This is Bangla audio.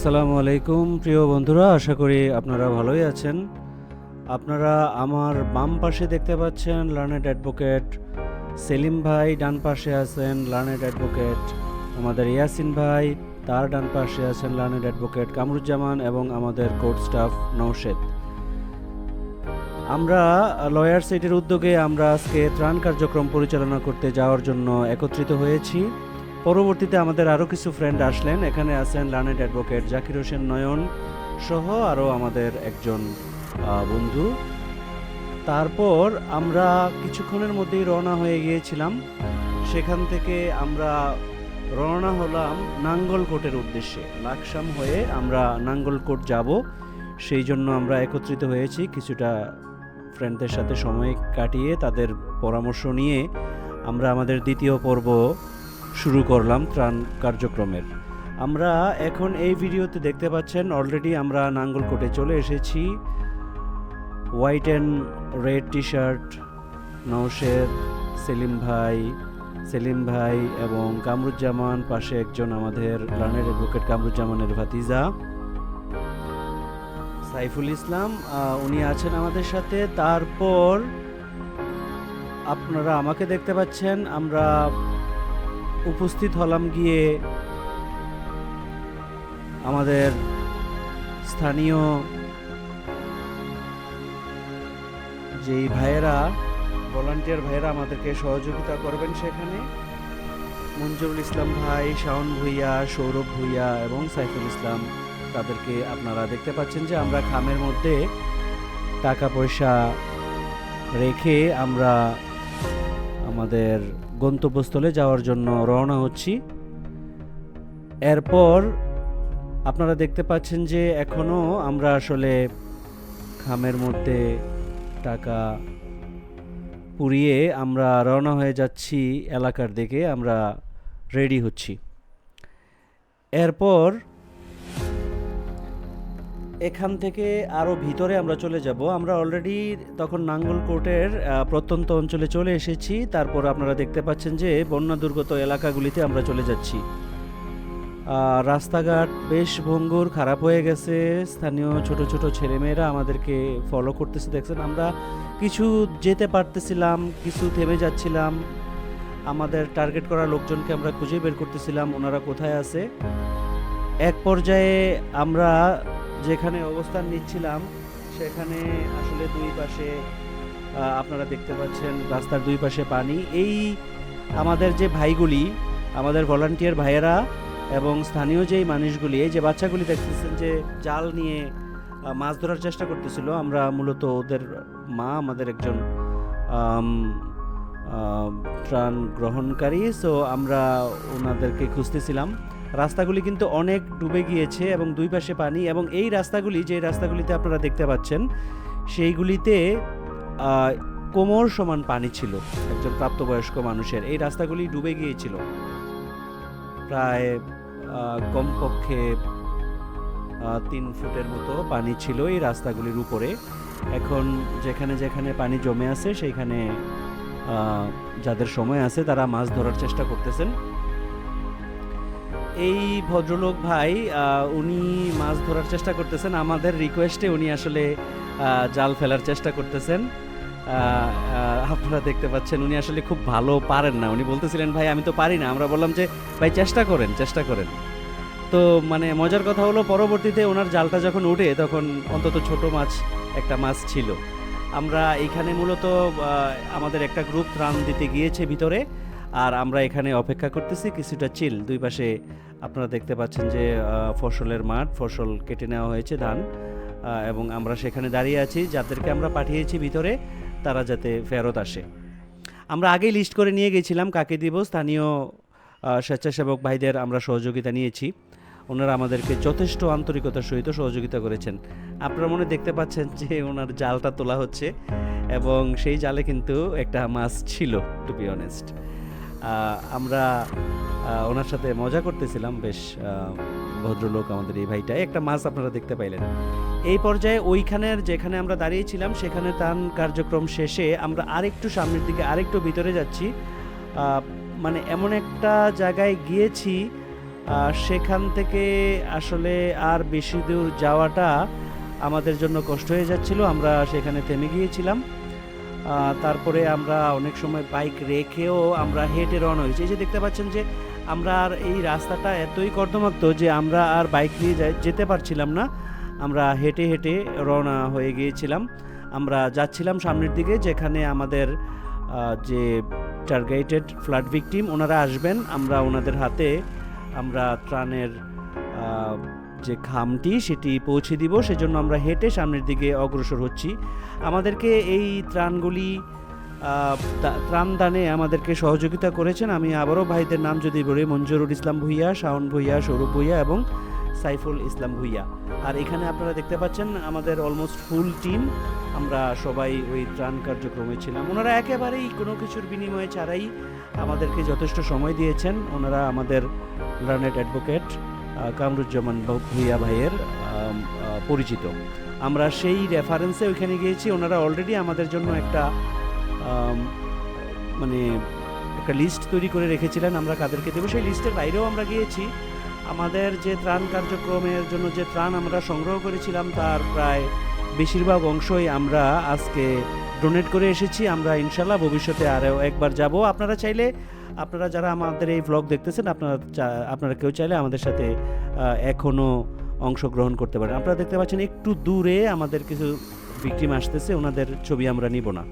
আসসালামু আলাইকুম, প্রিয় বন্ধুরা, আশা করি আপনারা ভালোই আছেন। আপনারা আমার বাম পাশে দেখতে পাচ্ছেন লার্নেড অ্যাডভোকেট সেলিম ভাই, ডান পাশে আছেন লার্নেড অ্যাডভোকেট আমাদের ইয়াসিন ভাই, তার ডান পাশে আছেন লার্নেড অ্যাডভোকেট কামরুজ্জামান এবং আমাদের কোর্ট স্টাফ নৌশেদ আমরা লয়ার সাইটের উদ্যোগে আমরা আজকে ত্রাণ কার্যক্রম পরিচালনা করতে যাওয়ার জন্য একত্রিত হয়েছি। পরবর্তীতে আমাদের আরও কিছু ফ্রেন্ড আসলেন। এখানে আছেন লার্নেড অ্যাডভোকেট জাকির হোসেন নয়ন সহ আরও আমাদের একজন বন্ধু। তারপর আমরা কিছুক্ষণের মধ্যেই রওনা হয়ে গিয়েছিলাম। সেখান থেকে আমরা রওনা হলাম নাঙ্গলকোটের উদ্দেশ্যে। লাকসাম হয়ে আমরা নাঙ্গলকোট যাব। সেই জন্য আমরা একত্রিত হয়েছি। কিছুটা ফ্রেন্ডদের সাথে সময় কাটিয়ে তাদের পরামর্শ নিয়ে আমরা আমাদের দ্বিতীয় পর্ব শুরু করলাম ত্রাণ কার্যক্রমের। আমরা এখন এই ভিডিওতে দেখতে পাচ্ছেন অলরেডি আমরা নাঙ্গলকোটে চলে এসেছি। White and red T shirt Naushed Selim ভাই সেলিম ভাই এবং কামরুজ্জামান, পাশে একজন আমাদের লার্নের অ্যাডভোকেট কামরুজ্জামানের ভাতিজা। সাইফুল ইসলাম উনি আছেন আমাদের সাথে। তারপর আপনারা আমাকে দেখতে পাচ্ছেন, আমরা উপস্থিত হলাম গিয়ে আমাদের স্থানীয় যেই ভাইয়েরা ভলান্টিয়ার ভাইয়েরা আমাদেরকে সহযোগিতা করবেন সেখানে, মঞ্জুরুল ইসলাম ভাই, শাওন ভুইয়া, সৌরভ ভুইয়া এবং সাইফুল ইসলাম, তাদেরকে আপনারা দেখতে পাচ্ছেন যে আমরা খামের মধ্যে টাকা পয়সা রেখে আমরা আমাদের গন্তব্যস্থলে যাওয়ার জন্য রওনা হচ্ছি। এরপর আপনারা দেখতে পাচ্ছেন যে এখনও আমরা আসলে খামের মধ্যে টাকা পুড়িয়ে আমরা রওনা হয়ে যাচ্ছি এলাকার দিকে, আমরা রেডি হচ্ছি। এরপর এখান থেকে আরও ভিতরে আমরা চলে যাব। আমরা অলরেডি তখন নাঙ্গলকোটের প্রত্যন্ত অঞ্চলে চলে এসেছি। তারপর আপনারা দেখতে পাচ্ছেন যে বন্যা দুর্গত এলাকাগুলিতে আমরা চলে যাচ্ছি। রাস্তাঘাট বেশ ভঙ্গুর, খারাপ হয়ে গেছে। স্থানীয় ছোট ছোট ছেলেমেয়েরা আমাদেরকে ফলো করতেছে। দেখছেন, আমরা কিছু যেতে পারতেছিলাম, কিছু থেমে যাচ্ছিলাম। আমাদের টার্গেট করা লোকজনকে আমরা খুঁজে বের করতেছিলাম। ওনারা কোথায় আছে? এক পর্যায়ে আমরা যেখানে অবস্থান নিচ্ছিলাম, সেখানে আসলে দুই পাশে আপনারা দেখতে পাচ্ছেন রাস্তার দুই পাশে পানি। এই আমাদের যে ভাইগুলি, আমাদের ভলান্টিয়ার ভাইয়েরা এবং স্থানীয় যেই মানুষগুলি, এই যে বাচ্চাগুলি দেখতেছেন যে জাল নিয়ে মাছ ধরার চেষ্টা করতেছিল, আমরা মূলত ওদের মা আমাদের একজন ত্রাণ গ্রহণকারী। সো আমরা ওনাদেরকে খুঁজতেছিলাম। রাস্তাগুলি কিন্তু অনেক ডুবে গিয়েছে এবং দুই পাশে পানি এবং এই রাস্তাগুলি যে রাস্তাগুলিতে আপনারা দেখতে পাচ্ছেন, সেইগুলিতে কোমর সমান পানি ছিল একজন প্রাপ্তবয়স্ক মানুষের। এই রাস্তাগুলি ডুবে গিয়েছিল। প্রায় কমপক্ষে তিন ফুটের মতো পানি ছিল এই রাস্তাগুলির উপরে। এখন যেখানে যেখানে পানি জমে আছে, সেইখানে যাদের সময় আছে, তারা মাছ ধরার চেষ্টা করতেছেন। এই ভদ্রলোক ভাই উনি মাছ ধরার চেষ্টা করতেছেন। আমাদের রিকোয়েস্টে উনি আসলে জাল ফেলার চেষ্টা করতেছেন। আপনারা দেখতে পাচ্ছেন, উনি আসলে খুব ভালো পারেন না। উনি বলতেছিলেন, ভাই, আমি তো পারি না। আমরা বললাম যে, ভাই, চেষ্টা করেন চেষ্টা করেন। তো মানে মজার কথা হলো, পরবর্তীতে ওনার জালটা যখন উঠে, তখন অন্তত ছোট মাছ, একটা মাছ ছিল। আমরা এইখানে মূলত আমাদের একটা গ্রুপ ত্রাণ দিতে গিয়েছে ভিতরে। আর আমরা এখানে অপেক্ষা করতেছি কিছুটা চিল। দুই পাশে আপনারা দেখতে পাচ্ছেন যে ফসলের মাঠ, ফসল কেটে নেওয়া হয়েছে ধান এবং আমরা সেখানে দাঁড়িয়ে আছি। যাদেরকে আমরা পাঠিয়েছি ভিতরে, তারা যাতে ফেরত আসে। আমরা আগেই লিস্ট করে নিয়ে গেছিলাম কাকে দিব। স্থানীয় স্বেচ্ছাসেবক ভাইদের আমরা সহযোগিতা নিয়েছি। ওনারা আমাদেরকে যথেষ্ট আন্তরিকতার সহিত সহযোগিতা করেছেন। আপনারা মনে দেখতে পাচ্ছেন যে, ওনার জালটা তোলা হচ্ছে, এবং সেই জালে কিন্তু একটা মাছ ছিল টু বি অনেস্ট আমরা ওনার সাথে মজা করতেছিলাম। বেশ ভদ্রলোক আমাদের এই ভাইটা একটা মাছ আপনারা দেখতে পাইলেন। এই পর্যায়ে ওইখানের যেখানে আমরা দাঁড়িয়েছিলাম, সেখানে তান কার্যক্রম শেষে আমরা আরেকটু সামনের দিকে, আরেকটু ভিতরে যাচ্ছি। মানে এমন একটা জায়গায় গিয়েছি সেখান থেকে আসলে আর বেশি দূর যাওয়াটা আমাদের জন্য কষ্ট হয়ে যাচ্ছিল। আমরা সেখানে থেমে গিয়েছিলাম। তারপরে আমরা অনেক সময় বাইক রেখেও আমরা হেঁটে রওনা হয়েছি। এই যে দেখতে পাচ্ছেন যে আমরা আর এই রাস্তাটা এতই কর্দমাক্ত যে আমরা আর বাইক নিয়ে যেতে পারছিলাম না। আমরা হেঁটে হেঁটে রওনা হয়ে গিয়েছিলাম। আমরা যাচ্ছিলাম সামনের দিকে যেখানে আমাদের যে টার্গেটেড ফ্লাড ভিকটিম ওনারা আসবেন। আমরা ওনাদের হাতে আমরা ত্রাণের যে খামটি, সেটি পৌঁছে দিব। সেজন্য আমরা হেঁটে সামনের দিকে অগ্রসর হচ্ছি। আমাদেরকে এই ত্রাণগুলি ত্রাণ দানে আমাদেরকে সহযোগিতা করেছেন। আমি আবারও ভাইদের নাম যদি বলি, মঞ্জুরুল ইসলাম ভুইয়া, শাওন ভুইয়া, সৌরভ ভুইয়া এবং সাইফুল ইসলাম ভুইয়া। আর এখানে আপনারা দেখতে পাচ্ছেন, আমাদের অলমোস্ট ফুল টিম আমরা সবাই ওই ত্রাণ কার্যক্রমে ছিলাম। ওনারা একেবারেই কোনো কিছুর বিনিময়ে ছাড়াই আমাদেরকে যথেষ্ট সময় দিয়েছেন। ওনারা আমাদের লার্নেড অ্যাডভোকেট কামরুজ্জামান ভু- ভুইয়া ভাইয়ের পরিচিত। আমরা সেই রেফারেন্সে ওইখানে গিয়েছি, ওনারা অলরেডি আমাদের জন্য একটা মানে একটা লিস্ট তৈরি করে রেখেছিলেন, আমরা কাদেরকে দেবো। সেই লিস্টের বাইরেও আমরা গিয়েছি। আমাদের যে ত্রাণ কার্যক্রমের জন্য যে ত্রাণ আমরা সংগ্রহ করেছিলাম, তার প্রায় বেশিরভাগ অংশই আমরা আজকে ডোনেট করে এসেছি। আমরা ইনশাল্লাহ ভবিষ্যতে আরও একবার যাব। আপনারা চাইলে আপনারা যারা আমাদের এই ব্লগ দেখতেছেন, আপনারা আপনারা কেউ চাইলে আমাদের সাথে এখনও অংশগ্রহণ করতে পারেন। আপনারা দেখতে পাচ্ছেন একটু দূরে আমাদের কিছু ভিকটিম আসতেছে, ওনাদের ছবি আমরা নিব না।